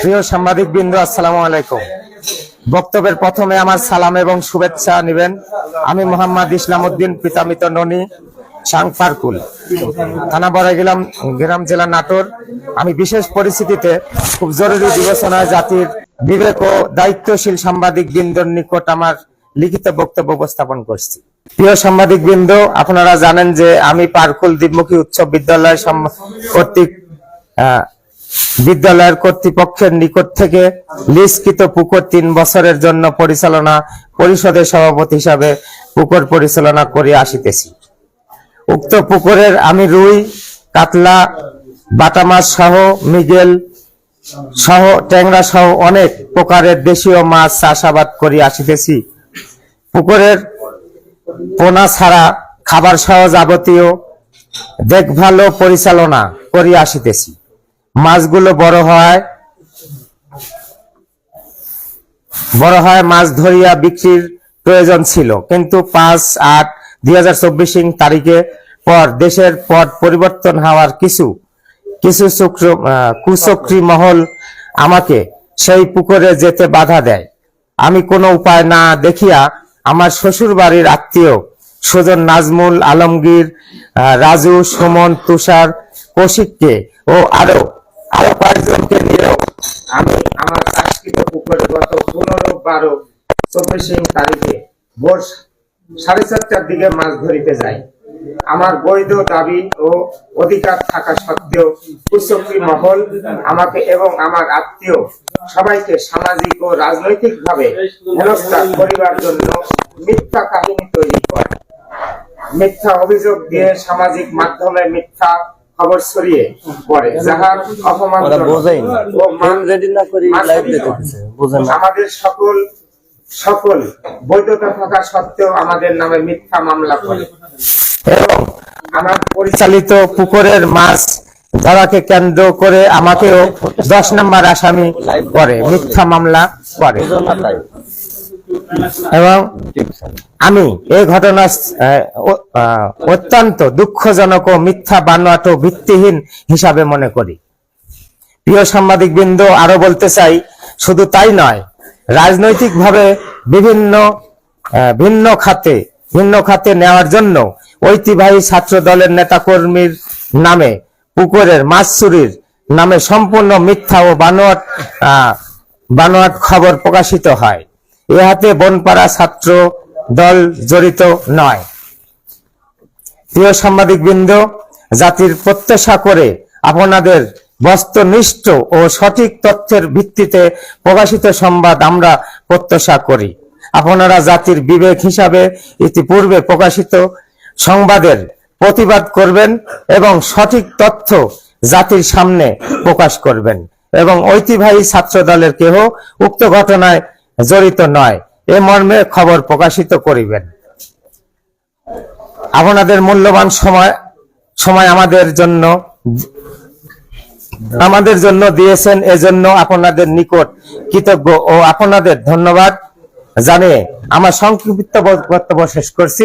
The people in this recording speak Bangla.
প্রিয় সাংবাদিক বিন্দু আসসালামু আলাইকুম। বক্তব্যের প্রথমে আমার সালাম এবং শুভেচ্ছা নেবেন আমি মোহাম্মদ ইসলাম উদ্দিন পিতামিত ননী, সাংফারকুল। থানা বড়াইগ্রাম, গ্রাম জেলা নাটোর। আমি বিশেষ পরিস্থিতিতে খুব জরুরি বিবেচনায় জাতির বিবেক ও দায়িত্বশীল সাংবাদিক বৃন্দর নিকট আমার লিখিত বক্তব্য উপস্থাপন করছি। প্রিয় সাংবাদিক বৃন্দ আপনারা জানেন যে আমি পারকুল দ্বীপমুখী উচ্চ বিদ্যালয় কর্তৃক বিদ্যালয়ের কর্তৃপক্ষের নিকট থেকে লিস্কৃত পুকুর তিন বছরের জন্য পরিচালনা পরিষদের সভাপতি হিসাবে পুকুর পরিচালনা করে আসিতেছি। উক্ত পুকুরের আমি রুই, কাতলা বাটা মাছ সহ মিগেল সহ ট্যাংরা সহ অনেক প্রকারের দেশীয় মাছ চাষাবাদ করে আসিতেছি। পুকুরের পোনা ছাড়া খাবার সহ যাবতীয় দেখভাল পরিচালনা করে আসিতেছি। মাছগুলো বড় হয়। বড় হয় মাছ ধরিয়া বিক্রির প্রয়োজন ছিল। কিন্তু পাঁচ আট দুই হাজার চব্বিশ তারিখে পর দেশের পট পরিবর্তন হওয়ার কিছু কিছু কুচক্রী মহল আমাকে সেই পুকুরে যেতে বাধা দেয়। আমি কোনো উপায় না দেখিয়া আমার শ্বশুর বাড়ির আত্মীয় সুজন নাজমুল আলমগীর রাজু, সুমন, তুষার, কৌশিককে ও আরও আরও কয়েকজনকে নিয়েও আমি আমার চাষকৃত পুকুরে গত পনেরো, বারো, চব্বিশ তারিখে ভোর সাড়ে চারটার দিকে মাছ ধরিতে যাই। আমার বৈধ দাবি ও অধিকার থাকা সত্ত্বেও কুচক্রী মহল আমাকে এবং আমার আত্মীয় সবাইকে সামাজিক ও রাজনৈতিক ভাবে হেনস্থা করিবার জন্য মিথ্যা কাহিনী তৈরি করে। মিথ্যা অভিযোগ দিয়ে সামাজিক মাধ্যমে মিথ্যা খবর ছড়িয়ে পড়ে। যাহার অপমান মান আমাদের সকল সকল বৈধতা থাকা সত্ত্বেও আমাদের নামে মিথ্যা মামলা করে। এবং আমার পরিচালিত পুকুরের মাছ ধরাকে কেন্দ্র করে আমাকেও দশ নম্বর আসামি করে মিথ্যা মামলা করে। এবং আমি এই ঘটনা অত্যন্ত দুঃখজনক ও মিথ্যা বানোয়াট ভিত্তিহীন হিসাবে মনে করি। প্রিয় সাংবাদিক বৃন্দ আরও বলতে চাই শুধু তাই নয় রাজনৈতিকভাবে বিভিন্ন আহ, ভিন্ন খাতে ভিন্ন খাতে নেওয়ার জন্য ঐতিহ্যবাহী ছাত্র দলের নেতাকর্মীর নামে পুকুরের মাছ চুরির নামে সম্পূর্ণ মিথ্যা ও বানোয়াট বানোয়াট খবর প্রকাশিত হয়। ইহাতে বনপাড়া ছাত্র দল জড়িত নয়। প্রিয় সাংবাদিক বৃন্দ জাতির প্রত্যাশা করে আপনাদের বস্তুনিষ্ঠ ও সঠিক তথ্যের ভিত্তিতে প্রকাশিত সংবাদ আমরা প্রত্যাশা করি। আপনারা জাতির বিবেক হিসাবে ইতিপূর্বে প্রকাশিত সংবাদের প্রতিবাদ করবেন এবং সঠিক তথ্য জাতির সামনে প্রকাশ করবেন এবং ঐতিহ্যবাহী ছাত্র দলের কেহ উক্ত ঘটনায় জড়িত নয়। এ মর্মে খবর প্রকাশিত করিবেন। আপনাদের মূল্যবান সময় সময় আমাদের জন্য আমাদের জন্য দিয়েছেন। এজন্য আপনাদের নিকট কৃতজ্ঞ ও আপনাদের ধন্যবাদ জানিয়ে আমার সংক্ষিপ্ত বক্তব্য শেষ করছি।